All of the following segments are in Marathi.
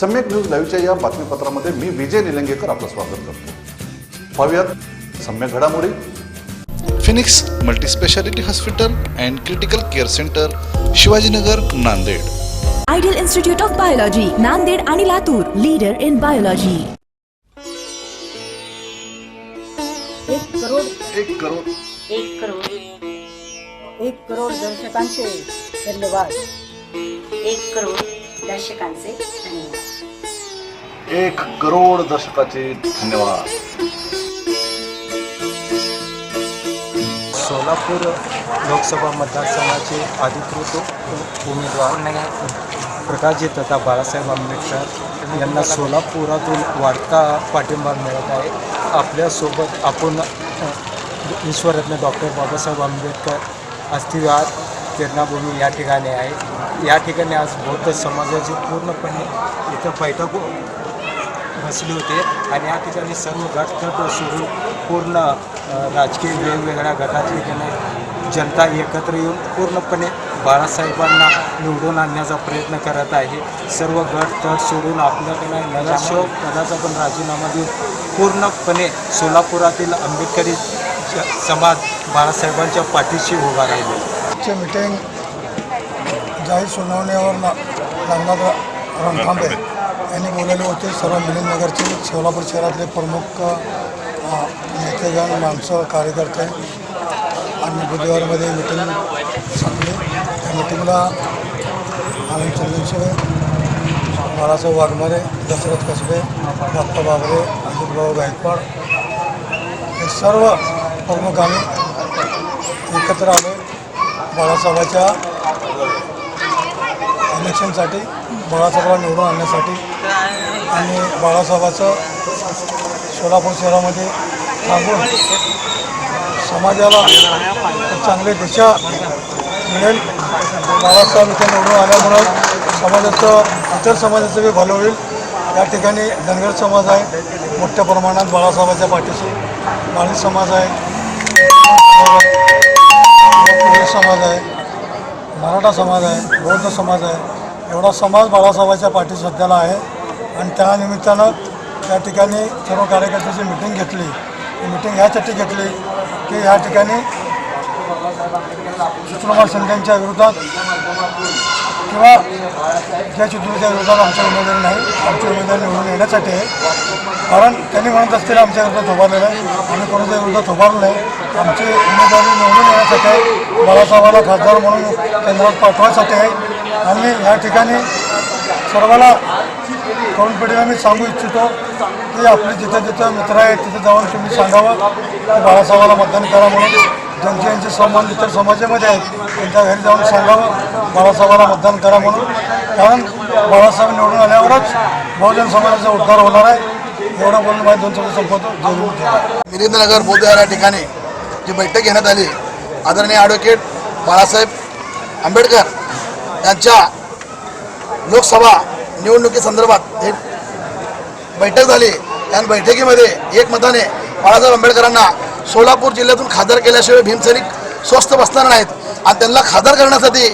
सम्यक न्यूज लाईव्हच्या या बातमीपत्रामध्ये मी विजय निलंगेकर आपलं स्वागत करतो. पाहूयात सम्यक घडामोडी. Phoenix multispeciality hospital and critical care centre Shivajinagar Nanded. Ideal institute of biology Nanded आणि लातूर लीडर इन बायोलॉजी एक करोड. एक करोड. एक करोड. एक करोड दर्शकांचे धन्यवाद. एक करोड दर्शकांचे धन्यवाद. एक करोड दर्शकाचे धन्यवाद. सोलापूर लोकसभा मतदारसंघाचे अधिकृत उमेदवार प्रकाशजी तथा बाळासाहेब आंबेडकर यांना सोलापुरातून वाढता पाठिंबा मिळत आहे. आपल्यासोबत आपण ईश्वररत्न डॉक्टर बाबासाहेब आंबेडकर अस्थिवाद प्रेरणाभूमी या ठिकाणी आहे. या ठिकाणी आज बौद्ध समाजाची पूर्णपणे इथं बैठक बसले होते आणि या ठिकाणी सर्व गटगट सुरू पूर्ण राजकीय वेगवेगळ्या गटातली त्याने जनता एकत्र येऊन पूर्णपणे बाळासाहेबांना निवडून आणण्याचा प्रयत्न करत आहे. सर्व गट तट सोडून आपल्याकडे नगरसेवक पदाचा पण राजीनामा देऊन पूर्णपणे सोलापुरातील आंबेडकरी समाज बाळासाहेबांच्या पाठीशी उभा राहिले. चे मिटिंग जाहीर सुनावणीवर ना रणथांबे. यांनी बोलवले होते. सर्व मिलिंदनगरचे सोलापूर शहरातले प्रमुख नेतेगण माणसं कार्यकर्ते. आणि बुधवारमध्ये मिटिंग संपली त्या मिटिंगला आनंद चंदनशिवे बाळासाहेब वाघमारे दशरथ कसबे दत्ता बाबरे अजितभाऊ गायकवाड हे सर्व प्रमुख आम्ही एकत्र आलो. बाळासाहेबाच्या इलेक्शनसाठी बाळासाहेबाला निवडून आणण्यासाठी. आणि बाळासाहेबाचं सोलापूर शहरामध्ये थांबून समाजाला चांगली दिशा मिळेल. बाळासाहेब इथे निवडून आल्यामुळं समाजाचं इतर समाजाचं बी भलं होईल. या ठिकाणी धनगर समाज आहे. मोठ्या प्रमाणात बाळासाहेबाच्या पाठीशी माळी समाज आहे. समाज आहे. मराठा समाज आहे. बौद्ध समाज आहे. एवढा समाज बाळासाहेबाच्या पाठी सध्याला आहे. आणि त्या निमित्तानं त्या ठिकाणी सर्व कार्यकर्त्याची मिटिंग घेतली. मीटिंग मिटिंग ह्यासाठी घेतली की ह्या ठिकाणी विष्णुकुमार शिंदेच्या विरोधात किंवा ज्या चित्रच्या विरोधात आमच्या उमेदवारी नाही आमची उमेदवारी निवडून येण्यासाठी. आहे कारण त्यांनी म्हणत असतील आमच्या विरोधात उभारलेलं आहे आम्ही कोणाच्या विरोधात उभारलं नाही. आमची उमेदवारी निवडून येण्यासाठी आहे बाळासाहेबाला खासदार म्हणून केंद्रात पाठवायसाठी आहे. आणि या ठिकाणी सर्वाला तरुण पिढीला मी सांगू इच्छितो की आपले जिथं जिथे मित्र आहेत तिथे जाऊन तुम्ही सांगावं की बाळासाहेबाला मतदान करा म्हणून. ज्यांचे यांचे सन्मान इतर समाजामध्ये आहेत त्यांच्या घरी जाऊन सांगावं बाळासाहेबाला मतदान करा म्हणून. कारण बाळासाहेब निवडून आल्यावरच बहुजन समाजाचा उद्धार होणार आहे. एवढं बोलून माझ्या दोन शब्द संपवतो. जरूर मिलिंदनगर बौद्ध या ठिकाणी जी बैठक घेण्यात आली आदरणीय ॲडव्होकेट बाळासाहेब आंबेडकर यांच्या लोकसभा निवडणुकीसंदर्भात एक बैठक झाली. त्या बैठकीमध्ये एकमताने बाळासाहेब आंबेडकरांना सोलापूर जिल्ह्यातून खादर केल्याशिवाय भीमसैनिक स्वस्थ बसणार नाहीत. आणि त्यांना खादर करण्यासाठी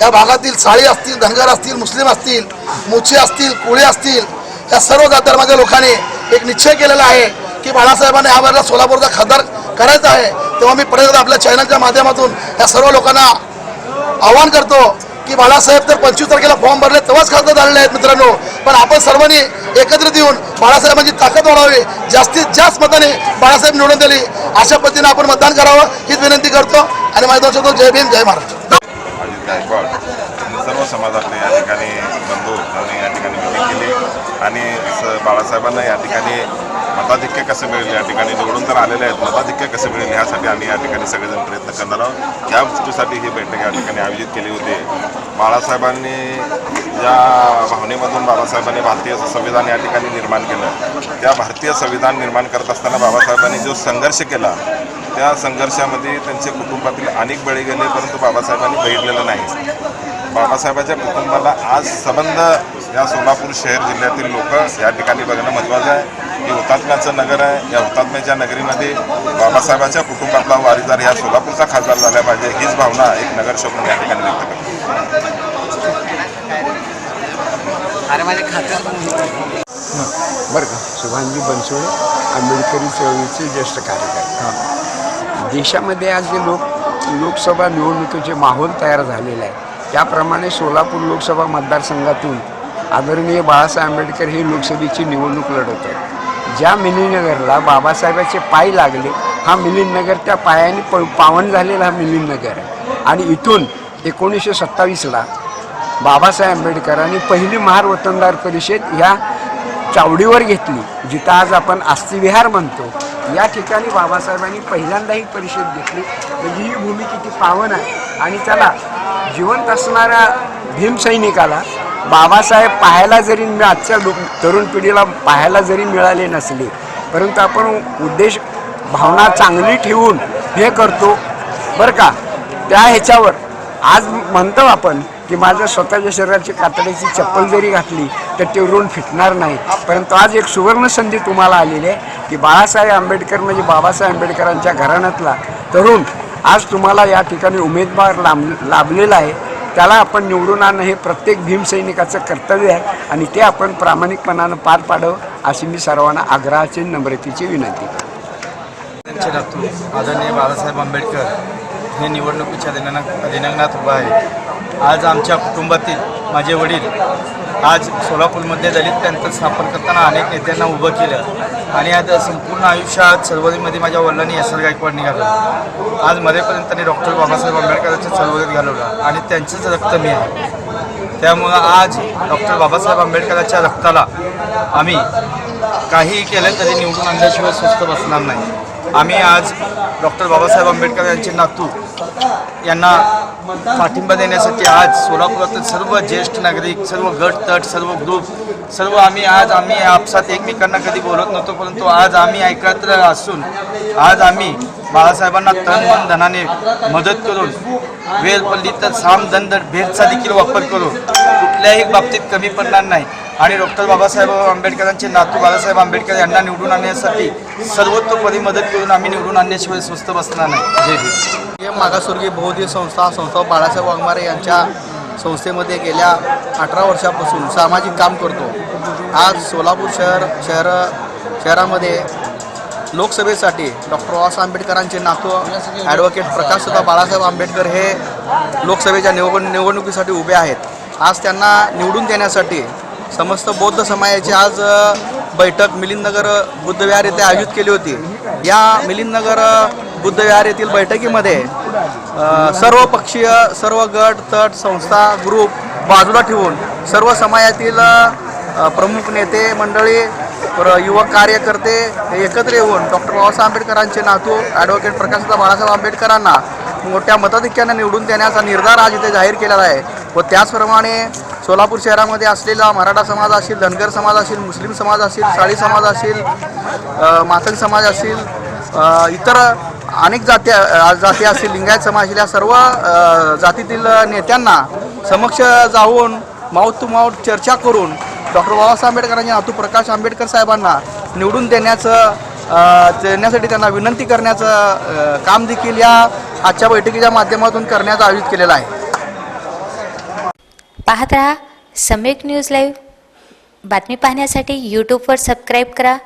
या भागातील साळी असतील धनगर असतील मुस्लिम असतील मुछे असतील कोळी असतील या सर्व जातधर्माच्या लोकांनी एक निश्चय केलेला आहे की बाळासाहेबांनी या वेळेला सोलापूरचा खासदार करायचा आहे. तेव्हा मी परत आपल्या चॅनलच्या माध्यमातून या सर्व लोकांना आवाहन करतो की बाळासाहेब तर पंचवीस तारखेला फॉर्म भरले तेव्हाच खासदार झालेले आहेत मित्रांनो. पण आपण सर्वांनी एकत्रित येऊन बाळासाहेबांची ताकद वाढावी जास्तीत जास्त मताने बाळासाहेब निवडून दिली अशा पद्धतीने आपण मतदान करावं हीच विनंती करतो. आणि माझ्या दोन जय भीम जय महाराष्ट्र. सर्व समाजातले या ठिकाणी बंधू यांनी या ठिकाणी मिटिंग केली आणि बाळासाहेबांना या ठिकाणी मताधिक्य कसं मिळेल या ठिकाणी निवडून तर आलेले आहेत. मताधिक्य कसं मिळेल ह्यासाठी आम्ही या ठिकाणी सगळेजण प्रयत्न करणार आहोत. या गोष्टीसाठी ही बैठक या ठिकाणी आयोजित केली होती. बाळासाहेबांनी ज्या भावनेमधून बाबासाहेबांनी भारतीय संविधान या ठिकाणी निर्माण केलं त्या भारतीय संविधान निर्माण करत असताना बाबासाहेबांनी जो संघर्ष केला त्या संघर्षामध्ये त्यांचे कुटुंबातील अनेक बळी गेले परंतु बाबासाहेबांनी बघितलेलं नाही. बाबासाहेबाच्या कुटुंबाला आज संबंध या सोलापूर शहर जिल्ह्यातील लोक या ठिकाणी बघणं महत्त्वाचं आहे. ही हुतात्म्याचं नगर आहे. या हुतात्म्याच्या नगरीमध्ये बाबासाहेबाच्या कुटुंबातला वारीदार या सोलापूरचा खासदार झाला पाहिजे हीच भावना एक नगरसेवक म्हणून या ठिकाणी व्यक्त करतो. बरं का? शुभांगी बनसोडे आंबेडकरी चळवळीचे ज्येष्ठ कार्यकर्ते. देशामध्ये आज जे लोक लोकसभा निवडणुकीचे माहोल तयार झालेला आहे. त्याप्रमाणे सोलापूर लोकसभा मतदारसंघातून आदरणीय बाळासाहेब आंबेडकर हे लोकसभेची निवडणूक लढवत आहेत. ज्या मिलिंदनगरला बाबासाहेबाचे पाय लागले हा मिलिंदनगर त्या पायाने प पावन झालेला हा मिलिंदनगर आहे. आणि इथून एकोणीसशे सत्तावीसला बाबासाहेब आंबेडकरांनी पहिली महार वतनदार परिषद ह्या चावडीवर घेतली जिथं आज आपण आस्तिविहार म्हणतो. या ठिकाणी बाबासाहेबांनी पहिल्यांदा ही परिषद घेतली. म्हणजे ही भूमी किती पावन आहे. आणि त्याला जिवंत असणाऱ्या भीमसैनिकाला बाबासाहेब पाहायला जरी मी आजच्या लोक तरुण पिढीला पाहायला जरी मिळाले नसले परंतु आपण उद्देश भावना चांगली ठेवून हे करतो. बरं का? त्या ह्याच्यावर आज म्हणतो आपण की माझ्या स्वतःच्या शरीराची कातडीची चप्पल जरी घातली तर ते ऋण फिटणार नाही. परंतु आज एक सुवर्ण संधी तुम्हाला आलेली आहे की बाळासाहेब आंबेडकर म्हणजे बाबासाहेब आंबेडकरांच्या घराण्यातला तरुण आज तुम्हाला या ठिकाणी उमेदवार लाभ लाभलेला आहे. त्याला आपण निवडून आणणं हे प्रत्येक भीमसैनिकाचं कर्तव्य आहे आणि ते आपण प्रामाणिकपणानं पार पाडावं अशी मी सर्वांना आग्रहाची नम्रतेची विनंती करतो. आदरणीय बाबासाहेब आंबेडकर हे निवडणुकीच्या दिनांक दिनांकनात उभा आहे आज आमच्या कुटुंबातील माझे वडील आज सोलापूरमध्ये दलित पॅंथर स्थापन करताना अनेक नेत्यांना उभं केलं आणि आज संपूर्ण आयुष्यात चळवळीमध्ये माझ्या वडिलांनी एस आर गायकवाड निघालं. आज मध्येपर्यंत त्यांनी डॉक्टर बाबासाहेब आंबेडकरांच्या चळवळीत घालवलं आणि त्यांचंच रक्त मी आहे. त्यामुळं आज डॉक्टर बाबासाहेब आंबेडकरांच्या रक्ताला आम्ही काहीही केलं तरी निवडून आणल्याशिवाय सुस्त बसणार नाही. आम्ही आज डॉक्टर बाबासाहेब आंबेडकर यांचे नातू यांना पाठिंबा देण्यासाठी आज सोलापुरातील सर्व ज्येष्ठ नागरिक सर्व गट तट सर्व ग्रुप सर्व आम्ही आज आम्ही आपसात एकमेकांना कधी बोलत नव्हतो परंतु आज आम्ही एकत्र असून आज आम्ही बाळासाहेबांना तन मन धनाने मदत करून वेळ पडली तर साम दंड भेदचा देखील वापर करून कुठल्याही बाबतीत कमी पडणार नाही. आणि डॉक्टर बाबासाहेब आंबेडकरांचे नातू बाळासाहेब आंबेडकर यांना निवडून आणण्यासाठी सर्वतोपरी मदत करून आम्ही निवडून आणण्याशिवाय स्वस्त बसणार नाही. जय भीम हे मागासवर्गीय बहुदीय संस्था संस्था बाळासाहेब वाघमारे यांच्या संस्थेमध्ये गेल्या अठरा वर्षापासून सामाजिक काम करतो. आज सोलापूर शहर शहर शहरामध्ये लोकसभेसाठी डॉक्टर बाबासाहेब आंबेडकरांचे नातू ॲडव्होकेट प्रकाशसुद्धा बाळासाहेब आंबेडकर हे लोकसभेच्या निवड निवडणुकीसाठी उभे आहेत. आज त्यांना निवडून देण्यासाठी समस्त बौद्ध समाजाची आज बैठक मिलिंदनगर बुद्धविहार येथे आयोजित केली होती. या मिलिंदनगर बुद्धविहार येथील बैठकीमध्ये सर्वपक्षीय सर्व पक्षीय सर्व गट तट संस्था ग्रुप बाजूला ठेवून सर्व समाजातील प्रमुख नेते मंडळी पर युवक कार्यकर्ते एकत्र येऊन डॉक्टर बाबासाहेब आंबेडकरांचे नातू ॲडव्होकेट प्रकाशदा बाळासाहेब आंबेडकरांना मोठ्या मताधिक्यानं निवडून देण्याचा निर्धार आज इथे जाहीर केलेला आहे. व त्याचप्रमाणे सोलापूर शहरामध्ये असलेला मराठा समाज असेल धनगर समाज असेल मुस्लिम समाज असेल साळी समाज असेल अ, मातंग समाज असेल इतर अनेक जाती जाती असतील लिंगायत समाज या सर्व जातीतील नेत्यांना समक्ष जाऊन माऊथ टू माऊथ चर्चा करून डॉक्टर बाबासाहेब आंबेडकरांनी नातू प्रकाश आंबेडकर साहेबांना निवडून देण्याचं देण्यासाठी त्यांना विनंती करण्याचं काम देखील या आजच्या बैठकीच्या माध्यमातून करण्याचं आयोजित केलेलं आहे. पाहत राहा सम्यक न्यूज लाईव्ह. बातमी पाहण्यासाठी यूट्यूबवर सबस्क्राईब करा.